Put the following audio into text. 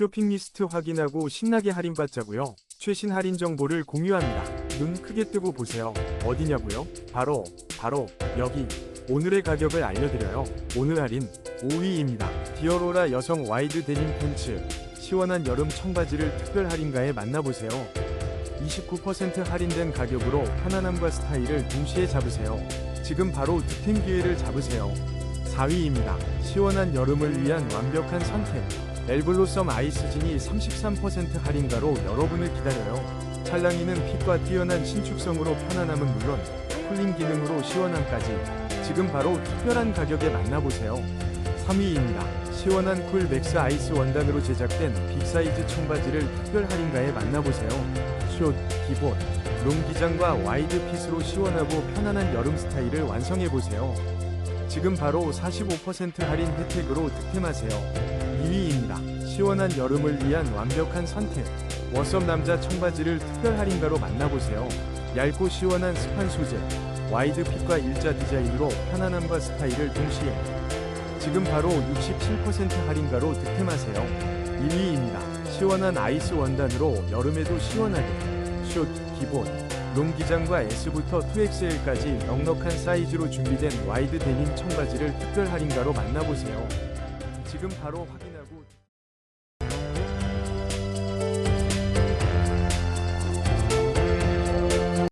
쇼핑 리스트 확인하고 신나게 할인받자고요. 최신 할인 정보를 공유합니다. 눈 크게 뜨고 보세요. 어디냐고요? 바로 바로 여기. 오늘의 가격을 알려드려요. 오늘 할인 5위입니다. 디어로라 여성 와이드 데님 팬츠 시원한 여름 청바지를 특별 할인가에 만나보세요. 29% 할인된 가격으로 편안함과 스타일을 동시에 잡으세요. 지금 바로 득템 기회를 잡으세요. 4위입니다. 시원한 여름을 위한 완벽한 선택. 엘블로썸 아이스진이 33% 할인가로 여러분을 기다려요. 찰랑이는 핏과 뛰어난 신축성으로 편안함은 물론 쿨링 기능으로 시원함까지 지금 바로 특별한 가격에 만나보세요. 3위입니다. 시원한 쿨 맥스 아이스 원단으로 제작된 빅사이즈 청바지를 특별 할인가에 만나보세요. 숏, 기본, 롱 기장과 와이드 핏으로 시원하고 편안한 여름 스타일을 완성해보세요. 지금 바로 45% 할인 혜택으로 득템하세요. 2위입니다. 시원한 여름을 위한 완벽한 선택. 워썸 남자 청바지를 특별 할인가로 만나보세요. 얇고 시원한 스판 소재, 와이드 핏과 일자 디자인으로 편안함과 스타일을 동시에 지금 바로 67% 할인가로 득템하세요. 1위입니다. 시원한 아이스 원단으로 여름에도 시원하게 숏, 기본, 롱 기장과 S부터 2XL까지 넉넉한 사이즈로 준비된 와이드 데님 청바지를 특별 할인가로 만나보세요. 지금 바로 확인